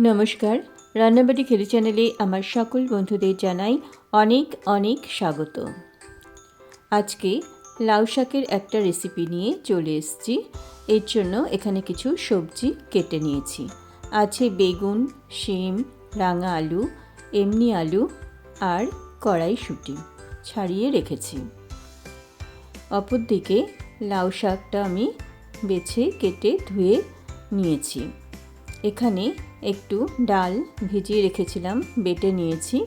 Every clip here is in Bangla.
নমস্কার রান্নাবাড়ি খেলি চ্যানেলে আমার সকল বন্ধুদের জানাই অনেক অনেক স্বাগত। আজকে লাউ শাকের একটা রেসিপি নিয়ে চলে এসেছি। এর জন্য এখানে কিছু সবজি কেটে নিয়েছি। আছে বেগুন, শিম, রাঙা আলু, এমনি আলু আর কড়াইশুঁটি ছাড়িয়ে রেখেছি। অপরদিকে লাউ শাকটা আমি বেছে কেটে ধুয়ে নিয়েছি। এখানে একটু ডাল ভিজিয়ে রেখেছিলাম, বেটে নিয়েছি।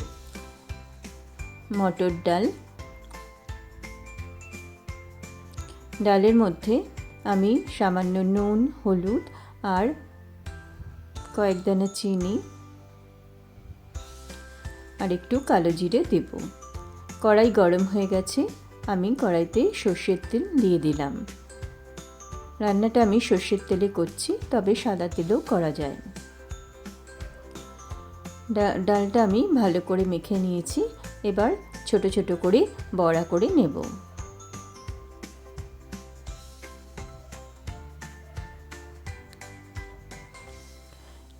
মটর ডাল। ডালের মধ্যে আমি সামান্য নুন, হলুদ আর কয়েক দানা চিনি আর একটু কালো জিরে দেব। কড়াই গরম হয়ে গেছে, আমি কড়াইতে সর্ষের তেল দিয়ে দিলাম। রান্নাটা আমি সর্ষের তেলে করছি, তবে সাদা তেলেও করা যায়। ডালটা আমি ভালো করে মেখে নিয়েছি, এবার ছোট ছোট করে বড়া করে নেব।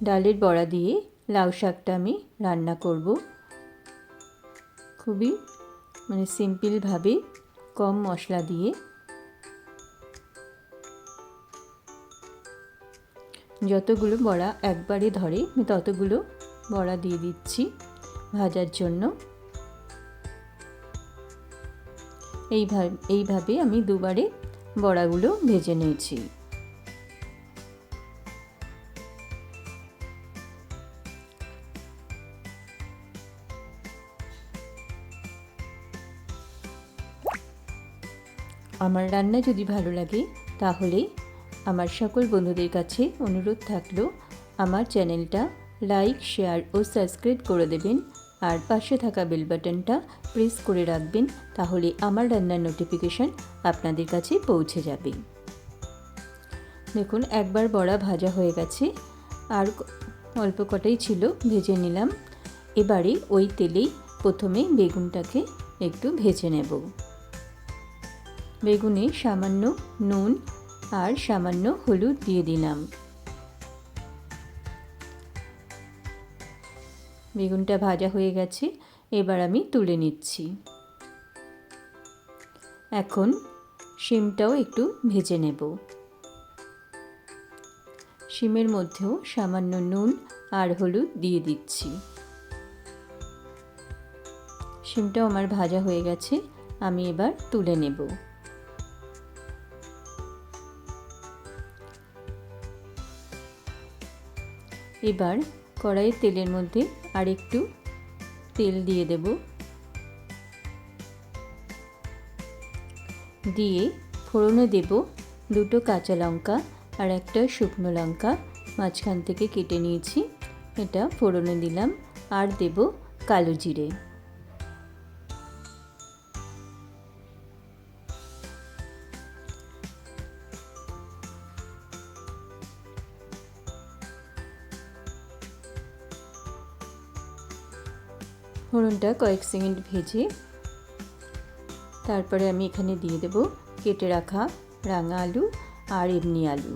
ডালের বড়া দিয়ে লাউ শাকটা আমি রান্না করব। খুবই মানে সিম্পলভাবে কম মশলা দিয়ে যতগুলো বড়া একবারে ধরে, আমি ততগুলো বড়া দিয়ে দিচ্ছি ভাজার জন্য। এইভাবে এইভাবে আমি দুবারে বড়াগুলো ভেজে নিয়েছি। আমার রান্না যদি ভালো লাগে, তাহলে আমার সকল বন্ধুদের কাছে অনুরোধ থাকল, আমার চ্যানেলটা লাইক, শেয়ার ও সাবস্ক্রাইব করে দেবেন আর পাশে থাকা বেল বাটনটা প্রেস করে রাখবেন তাহলে আমার রান্নার নোটিফিকেশান আপনাদের কাছে পৌঁছে যাবে। দেখুন, একবার বড়া ভাজা হয়ে গেছে। আর অল্প কটাই ছিল, ভেজে নিলাম। এবারে ওই তেলেই প্রথমে বেগুনটাকে একটু ভেজে নেব। বেগুনে সামান্য নুন আর সামান্য হলুদ দিয়ে দিলাম। বেগুনটা ভাজা হয়ে গেছে, এবার আমি তুলে নিচ্ছি। এখন শিমটাও একটু ভেজে নেব। শিমের মধ্যেও সামান্য নুন আর হলুদ দিয়ে দিচ্ছি। শিমটাও আমার ভাজা হয়ে গেছে, আমি এবার তুলে নেব। এবার কড়াইয়ের তেলের মধ্যে আর একটু তেল দিয়ে দেব। দিয়ে ফোড়নে দেব দুটো কাঁচা লঙ্কা আর একটা শুকনো লঙ্কা। মাঝখান থেকে কেটে নিয়েছি। এটা ফোড়নে দিলাম। আর দেব কালো জিরে। ফোড়নটা কয়েক সেকেন্ড ভেজে তারপরে আমি এখানে দিয়ে দেব কেটে রাখা রাঙা আলু আর এমনি আলু।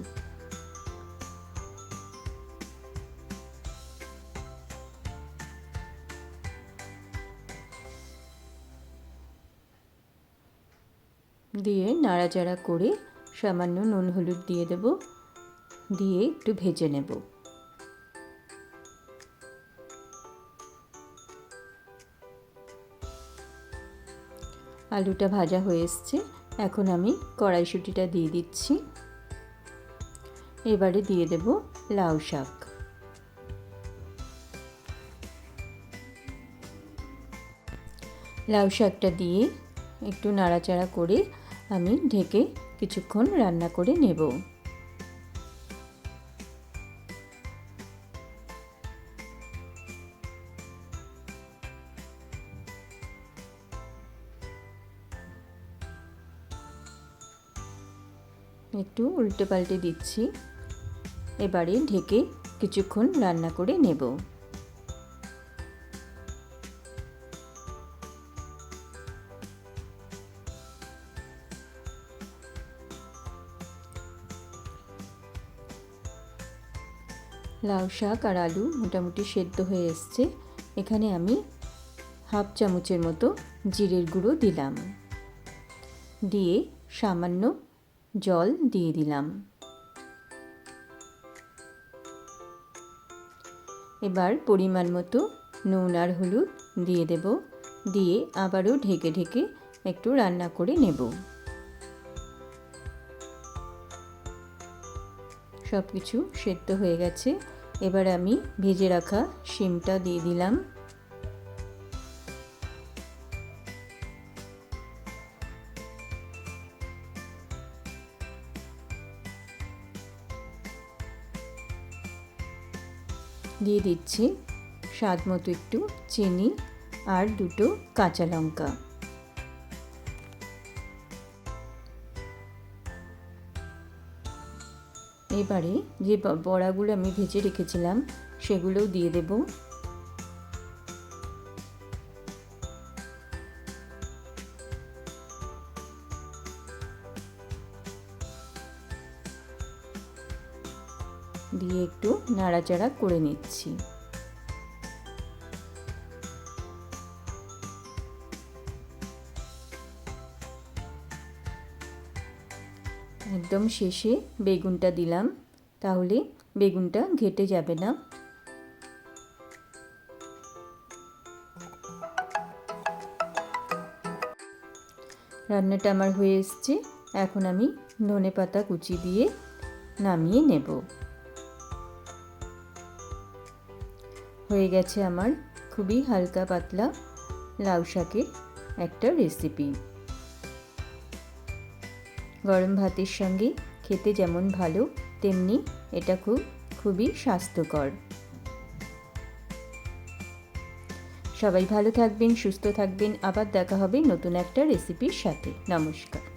দিয়ে নাড়াচাড়া করে সামান্য নুন হলুদ দিয়ে দেব, দিয়ে একটু ভেজে নেব। আলুটা ভাজা হয়ে এসছে। এখন আমি কড়াইশুটিটা দিয়ে দিচ্ছি। এবারে দিয়ে দেব লাউ শাক। লাউ শাকটা দিয়ে একটু নাড়াচাড়া করে আমি ঢেকে কিছুক্ষণ রান্না করে নেব। একটু উল্টে পাল্টে দিচ্ছি। এবারে ঢেকে কিছুক্ষণ রান্না করে নেব। লাউ শাক আর আলু মোটামুটি সেদ্ধ হয়ে এসছে। এখানে আমি হাফ চামচের মতো জিরের গুঁড়ো দিলাম। দিয়ে সামান্য জল দিয়ে দিলাম। এবার পরিমাণ মতো নুন আর হলুদ দিয়ে দেব। দিয়ে আবারও ঢেকে ঢেকে একটু রান্না করে নেব। সব কিছু সেদ্ধ হয়ে গেছে। এবার আমি ভেজে রাখা শিমটা দিয়ে দিলাম। দিয়ে দিচ্ছি স্বাদ মতো একটু চিনি আর দুটো কাঁচা লঙ্কা। এবারে যে বড়াগুলো আমি ভেজে রেখেছিলাম সেগুলোও দিয়ে দেব। দিয়ে একটু নাড়াচাড়া করে নিচ্ছি। একদম শেষে বেগুনটা দিলাম, তাহলে বেগুনটা ঘেটে যাবে না। রান্নাটা আমার হয়ে এসছে, এখন আমি ধনে পাতা কুচি দিয়ে নামিয়ে নেব। হয়ে গেছে আমার খুবই হালকা পাতলা লাউ শাকের একটা রেসিপি গরম ভাতের সঙ্গে খেতে যেমন ভালো, তেমনি এটা খুব, খুবই স্বাস্থ্যকর। সবাই ভালো থাকবেন, সুস্থ থাকবেন, আবার দেখা হবে নতুন একটা রেসিপির সাথে। নমস্কার।